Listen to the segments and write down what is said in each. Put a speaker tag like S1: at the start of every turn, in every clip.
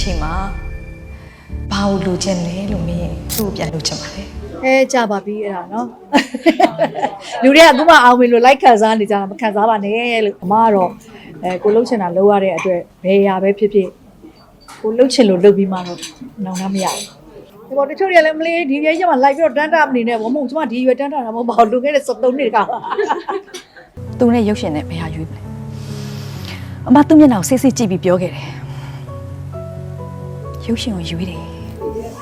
S1: ချိန်မှာဘာလို့လိုချင်လဲလို့မင်းသူ့ကိုပြန်လိုချင်ပါလေ
S2: အဲကြပါပြီအဲ့ဒါနော်လူတွေကအခုမှအောင်ပြီလို့လိုက်ခံစားနေကြတာမခံစားပါနဲ့လို့အမကတော့အဲကိုလှုပ်ချင်တာလှုပ်ရတဲ့အတွက်ဘယ်ရာပဲဖြစ်ဖြစ်ကိုလှုပ်ချင်လို့လှုပ်ပြီးမှတော့နောင်နှမရဘူးဒီပေါ်တချို့တွေကလည်းမလေးဒီရွယ်ချက်မှာလိုက်ပြီးတော့တန်းတာမနေနဲ့ဘောမဟုတ်ကျမဒီရွယ်တန်းတာတာမဟုတ်ပါဘူးလူငယ်တဲ့73နှစ်က
S1: သူနဲ့ရုပ်ရှင်နဲ့ဘယ်ဟာရွေးမလဲအမသူ့မျက်နှာကိုစိတ်စိတ်ကြည့်ပြီးပြောခဲ့တယ် ရုပ်ရှင်ကိုရွေးတယ်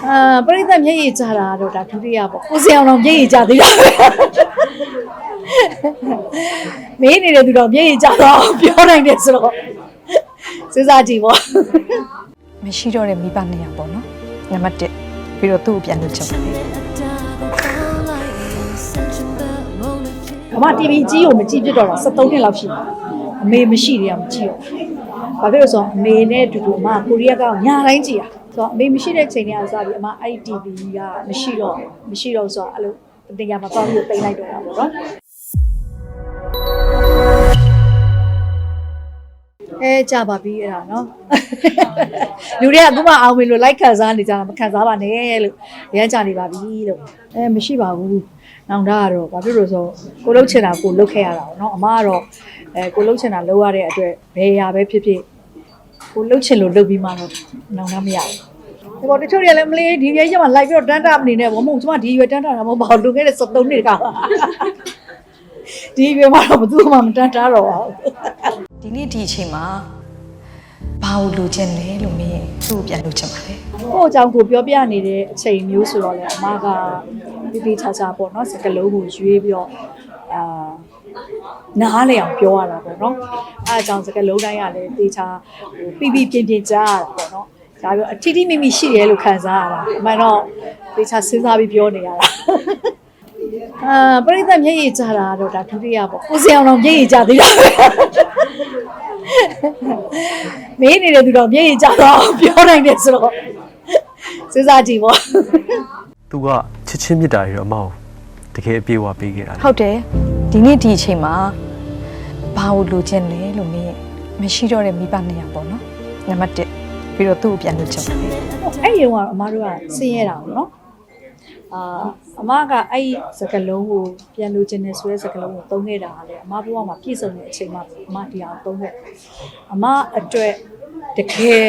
S2: အာပရိသတ်မျက်ရည်ကြတာတော့ဒါဒုတိယပေါ့ကိုစင်အောင်တော့မျက်ရည်ကြသေးတာပဲမင်းနေတဲ့သူတော့မျက်ရည်ကြတော့ပြောနိုင်တယ်ဆိုတော့စဉ်းစားကြည့်ပေါ့
S1: မရှိတော့တဲ့မိဘနှစ်ယောက်ပေါ့နော်နံပါတ်1ပြီးတော့သူ့ကိုပြန်လိုချင်ပါလေ
S2: အမ TV ကြီးကိုမကြည့်ပြတော့တာ73နှစ်လောက်ရှိပြီအမေမရှိတယ်ကမကြည့်တော့ဘာဖြစ်လို့ဆိုတော့အမေနဲ့အတူတူအမကိုရီးယားကညာတိုင်းကြည့်တာ ဆိုတော့အမေမရှိတဲ့ချိန်တွေကစပြီးအမအဲ့ဒီ TV ကမရှိတော့မရှိတော့ဆိုတော့အဲ့လိုတင်ရမှာပေါ့ပြီးတင်လိုက်တော့တာပေါ့နော်အဲကြပါပြီအဲ့ဒါနော်လူတွေကအခုမှအောင်ပြီလို့လိုက်ခံစားနေကြတာမခံစားပါနဲ့လို့ရမ်းကြနေပါပြီလို့အဲမရှိပါဘူးနောင်တကတော့ဘာဖြစ်လို့လဲဆိုကိုလှုပ်ချင်တာကိုလှုပ်ခဲ့ရတာပေါ့နော်အမကတော့အဲကိုလှုပ်ချင်တာလှုပ်ရတဲ့အတွက်ဘယ်ရာပဲဖြစ်ဖြစ် ကိုလှုပ်ချင်လို့လှုပ်ပြီးမှတော့နောင်တမရဘူးဒီပေါ်တချို့တွေကလည်းမလေးဒီရွယ်ချက်မှာလိုက်ပြီးတော့တန်းတာမနေနဲ့ဘောမဟုတ်ကျမဒီရွယ်တန်းတာတာမဟုတ်ပါဘူးလူငယ်တဲ့73နှစ်ကဒီရွယ်မှာတော့ဘယ်သူမှမတန်းတာတော့ပါဘူး
S1: ဒီနေ့ဒီအချိန်မှာဘာလို့လိုချင်လဲလို့မင်းသူ့ကိုပြန်လိုချင်ပါလေ
S2: ကိုယ့်အကြောင်းကိုပြောပြနေတဲ့အချိန်မျိုးဆိုတော့လေအမကတိတိကျကျပေါ့နော်စကလုံးကိုရွေးပြီးတော့အာ နားလေအောင်ပြောရတာပေါ့နော်အဲအကြောင်းစကလုံးတိုင်းကလည်းတေချာဟိုပြပြပြင်းပြင်းကြားရတာပေါ့နော်ဒါပြောအထီးထီးမိမိရှိရဲလို့ခံစားရတာအမှန်တော့တေချာစဉ်းစားပြီးပြောနေရတာအာပရိသတ်မျက်ရည်ကြတာတော့ဒါဒုတိယပေါ့ကိုစင်အောင်တော့မျက်ရည်ကြသေးတာပဲမင်းနေတဲ့သူတော့မျက်ရည်ကြတော့ပြောနိုင်တယ်ဆိုတော့စဉ်းစားကြည့်ပေါ့
S3: သူကချစ်ချင်းမြတ်တာတွေတော့အမောက်တကယ်အပြေးဝပေးခဲ့တာလေ
S1: ဟုတ်တယ် ဒီနေ့ဒီအချိန်မှာဘာလို့လိုချင်လဲလို့မင်းမရှိတော့တဲ့မိဘနှစ်ယောက်ပေါ့နော်နံပါတ်1ပြီးတော့သူ့ကိုပြန်လိုချင်ပါလေ
S2: အဲ့ဒီတော့အမတို့ကဆင်းရဲတာပေါ့နော်အာအမကအဲ့ဒီစကလုံးကိုပြန်လိုချင်တယ်ဆိုတဲ့စကလုံးကိုသုံးခဲ့တာကလေအမဘဝမှာပြည့်စုံတဲ့အချိန်မှာအမတရားသုံးခဲ့အမအတွက်တကယ်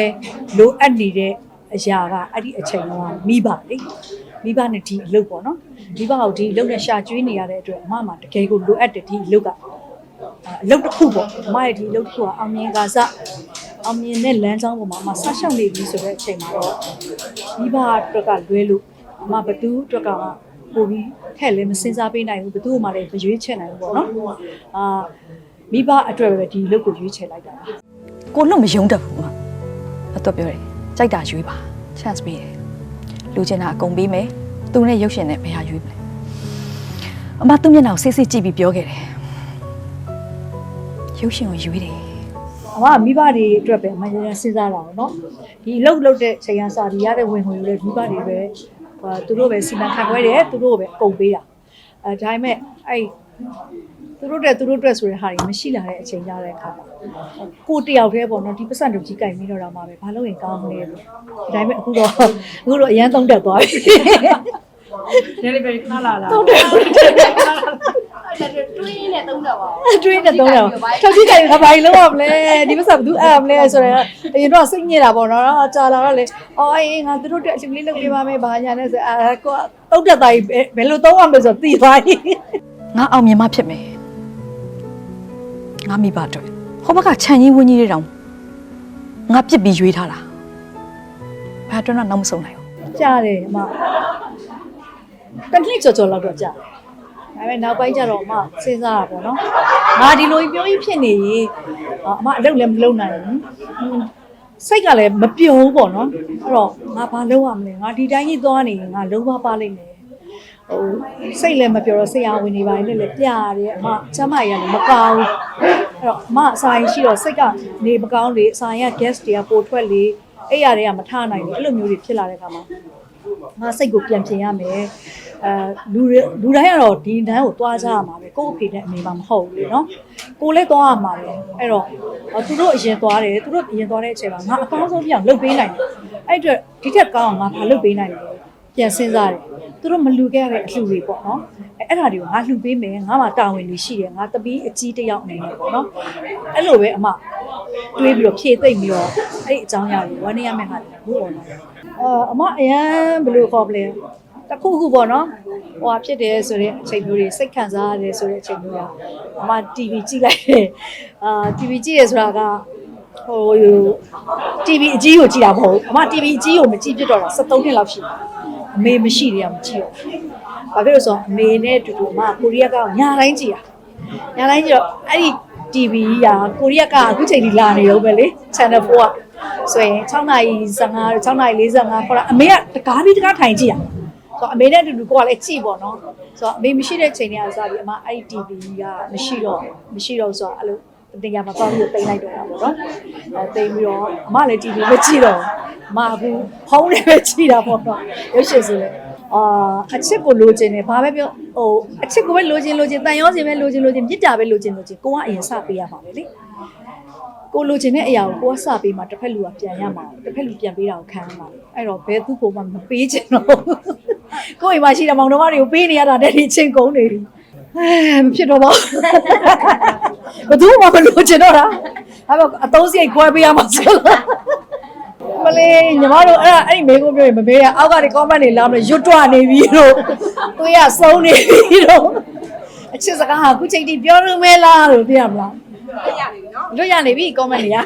S2: လိုအပ်နေတဲ့အရာကအဲ့ဒီအချိန်ကမိဘလေ မိဘနဲ့ဒီအလုပ်ပေါ့နော်မိဘကိုဒီအလုပ်နဲ့ရှာကျွေးနေရတဲ့အတွက်အမမှာတကယ်ကိုလိုအပ်တဲ့ဒီအလုပ်ကအလုပ်တစ်ခုပေါ့အမရဲ့ဒီအလုပ်တစ်ခုကအောင်မြင်ကစားအောင်မြင်တဲ့လမ်းကြောင်းပေါ်မှာအမဆက်ရှောက်နေပြီဆိုတဲ့အချိန်မှာတော့မိဘအတွက်ကလွဲလို့အမဘသူအတွက်ကပိုပြီးထက်လည်းမစင်စားပေးနိုင်ဘူးဘသူ့မှလည်းမရွေးချယ်နိုင်ဘူးပေါ့နော်အာမိဘအတွက်ပဲဒီအလုပ်ကိုရွေးချယ်လိုက်တာပါ
S1: ကိုလွတ်မယုံတတ်ဘူးမအတော့ပြောတယ်ကြိုက်တာရွေးပါ chance ပေးတယ် လူချင်တာအကုန်ပေးမယ်သူနဲ့ရုပ်ရှင်နဲ့ဘယ်ဟာရွေးမလဲအမသူ့မျက်နှာကိုစိတ်စိတ်ကြည့်ပြီးပြောခဲ့တယ်ရုပ်ရှင်ကိုရွေးတယ်
S2: အမကမိဘတွေအတွက်ပဲအမရရစဉ်းစားတာပေါ့နော်ဒီအလုပ်လုပ်တဲ့ချိန်ကစာဒီရတဲ့ဝင်ဝင်တွေမိဘတွေပဲဟိုသူတို့ပဲစီမံခန့်ခွဲတယ်သူတို့ပဲအကုန်ပေးတာအဲဒါပေမဲ့အဲ့ သူတို့တဲ့သူတို့အတွက်ဆိုတဲ့ဟာတွေမရှိလာတဲ့အချိန်ကြတဲ့အခါမှာကိုတယောက်တည်းပေါ့နော်ဒီပတ်စံတို့ကြီးကြိုက်ပြီးတော့တာမှာပဲဘာလို့ရင်ကောင်းမလဲလို့ဒါပေမဲ့အခုတော့အခုတော့အရန်သုံးတက်သွားပြီ
S4: နည်းနည်းပဲခါလာလာ
S2: သုံးတက်
S4: တွင်းနဲ့သုံးတော့ပါ
S2: တွေးနေတော့တော့ထောက်ကြည့်ကြရင်ဘာလို့လောက်မလဲဒီပတ်စံဘယ်သူအပ်မလဲဆိုတော့အရင်တော့စိတ်ညစ်တာပေါ့နော်ကြာလာတော့လေအော်အေးငါသူတို့တက်အချင်းလေးလုပ်ပေးပါမယ်ဘာညာနဲ့ဆိုအာကိုတုတ်တက်သားကြီးဘယ်လိုသုံးရမလဲဆိုသိသွားပြီ
S1: ငါအောင်မြင်မှဖြစ်မယ်ငါမိဘအတွက်ဟောဘကခြံကြီးဝင်းကြီးတွေတောင်ငါပြစ်ပြီးရွေးထားတာဘာအတွက်တော့နောက်မဆုံးနိုင်ဘူး
S2: ကြားတယ်အမတနည်းကြော်ကြော်လောက်တော့ကြားဒါပေမဲ့နောက်ပိုင်းကျတော့အမစဉ်းစားတာပေါ့နော်ငါဒီလိုပြောကြီးဖြစ်နေရင်အမအလုပ်လည်းမလုပ်နိုင်ဘူးစိတ်ကလည်းမပြုံဘူးပေါ့နော်အဲ့တော့ငါဘာလုပ်ရမလဲငါဒီတိုင်းကြီးသွားနေရင်ငါလုံးဝပါလိမ့်မယ် ဟိုစိတ်လည်းမပြောတော့ဆရာဝန်နေပါလေလည်းပြရတယ်အမကျမကြီးကလည်းမကောင်းဘူးအဲ့တော့အမအစာရင်ရှိတော့စိတ်ကနေမကောင်းလေအစာရင်က gas တွေကပိုထွက်လေအဲ့ရတွေကမထနိုင်ဘူးအဲ့လိုမျိုးတွေဖြစ်လာတဲ့အခါမှာငါစိတ်ကိုပြန်ပြင်ရမယ်အဲလူတွေလူတိုင်းကတော့ဒီတန်းကိုသွားကြရမှာပဲကိုယ့်အဖေနဲ့အမေမှမဟုတ်ဘူးလေနော်ကိုလည်းသွားရမှာပဲအဲ့တော့အော်သူတို့အရင်သွားတယ်သူတို့အရင်သွားတဲ့အချိန်မှာငါအကောင်းဆုံးပြအောင်လုပ်ပေးနိုင်တယ်အဲ့အတွက်ဒီထက်ကောင်းအောင်ငါဘာလုပ်ပေးနိုင်လဲ ပြန်စဉ်းစားတယ်သူတို့မလူခဲ့ရတဲ့အလှူတွေပေါ့နော်အဲ့အဲ့ဒါတွေကိုငါလှူပေးမယ်ငါမှတာဝန်တွေရှိတယ်ငါတပီးအကြီးတစ်ယောက်အနေနဲ့ပေါ့နော်အဲ့လိုပဲအမတွေးပြီးတော့ဖြည့်သိမ့်ပြီးတော့အဲ့ဒီအကြောင်းအရာတွေဝမ်းနေရမယ့်ဟာတွေဘူးပေါ့နော်အာအမအရန်ဘယ်လိုခေါ်ပလဲတခုခုပေါ့နော်ဟိုဟာဖြစ်တယ်ဆိုတဲ့အချိန်မျိုးတွေစိတ်ခံစားရတယ်ဆိုတဲ့အချိန်မျိုးကအမ TV ကြည့်လိုက်တယ်အာ TV ကြည့်ရဆိုတာက ဟို TV အကြီးကိုကြည့်တာမဟုတ်ဘူးအမ TV အကြီးကိုမကြည့်ပြတော့တာ73နှစ်လောက်ရှိတယ်အမေမရှိတယ်ကမကြည့်တော့ဘာဖြစ်လို့ဆိုတော့အမေနဲ့အတူတူအမကိုရီးယားကညာတိုင်းကြည့်တာညာတိုင်းကြည့်တော့အဲ့ဒီ TV ကကိုရီးယားကအခုချိန်ထိလာနေတော့ပဲလေ Channel 4ကဆိုရင်6နာရီ15 6နာရီ45ခေါ်တာအမေကတကားပြီးတကားထိုင်ကြည့်ရဆိုတော့အမေနဲ့အတူတူကိုကလည်းကြည့်ပေါ့နော်ဆိုတော့အမေမရှိတဲ့ချိန်တွေကစပြီးအမအဲ့ဒီ TV ကမရှိတော့မရှိတော့ဆိုတော့အဲ့လို တင်ရမှာပေါ့ပြီးတိတ်လိုက်တော့တာပေါ့နော်အဲတိတ်ပြီးတော့အမလည်း TV မကြည့်တော့ဘူးအမအခုဖုန်းနဲ့ပဲကြည့်တာပေါ့နော်ရုပ်ရှင်ဆိုလေအာအချစ်ကိုလိုချင်တယ်ဘာပဲပြောဟိုအချစ်ကိုပဲလိုချင်လိုချင်တန်ရောစင်ပဲလိုချင်လိုချင်မြစ်တာပဲလိုချင်လိုချင်ကိုကအရင်စပေးရမှာပဲလေကိုလိုချင်တဲ့အရာကိုကိုကစပေးမှတစ်ဖက်လူကပြန်ရမှာတစ်ဖက်လူပြန်ပေးတာကိုခံရမှာအဲ့တော့ဘယ်သူ့ကိုမှမပေးချင်တော့ဘူးကိုယ့်အိမ်မှာရှိတဲ့မောင်နှမတွေကိုပေးနေရတာတဲ့ဒီချင်းကုန်နေပြီ အဲမဖြစ်တော့ပါဘူးဘယ်သူမှမလိုချင်တော့တာအဲ့တော့အသုံးစရိတ်ခွဲပေးရမှာဆိုတော့မလေးညီမတို့အဲ့ဒါအဲ့ဒီမေးခွန်းပြောရင်မမေးရအောက်ကနေ comment တွေလာမလို့ရွတ်တွနေပြီတော့သူရဆုံးနေပြီတော့အချစ်စကားဟာအခုချိန်ထိပြောလို့မဲလားလို့သိရမလားလွတ်ရနေပြီနော်လွတ်ရနေပြီ comment တွေက